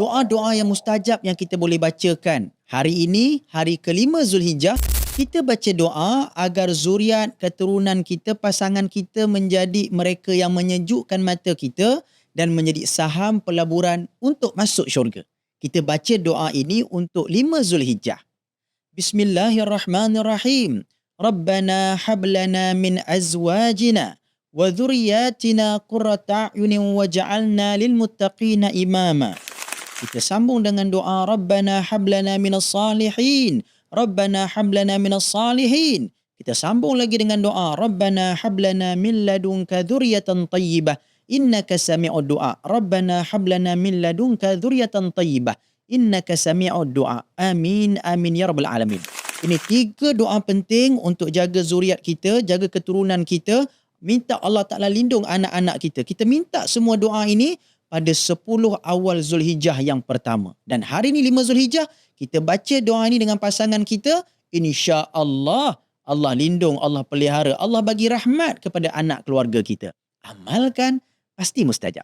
doa-doa yang mustajab yang kita boleh bacakan. Hari ini, hari kelima Zulhijjah, kita baca doa agar zuriat, keturunan kita, pasangan kita menjadi mereka yang menyejukkan mata kita dan menjadi saham pelaburan untuk masuk syurga. Kita baca doa ini untuk lima Zulhijjah. Bismillahirrahmanirrahim. Rabbana hablana min azwajina wa dhurriyyatina qurrata a'yunin waj'alna lil muttaqina imama. Kita sambung dengan doa Rabbana hablana minas salihin. Rabbana hablana minas salihin. Kita sambung lagi dengan doa Rabbana hablana min ladunka dhurriyatan tayyibah innaka sami'ud du'a. Rabbana hablana min ladunka dhurriyatan tayyibah innaka sami'ud du'a. Amin amin ya rabbal alamin. Ini tiga doa penting untuk jaga zuriat kita, jaga keturunan kita, minta Allah Taala lindung anak-anak kita. Kita minta semua doa ini pada 10 awal Zulhijjah yang pertama. Dan hari ini 5 Zulhijjah, kita baca doa ini dengan pasangan kita, insya-Allah Allah lindung, Allah pelihara, Allah bagi rahmat kepada anak keluarga kita. Amalkan pasti mustajab.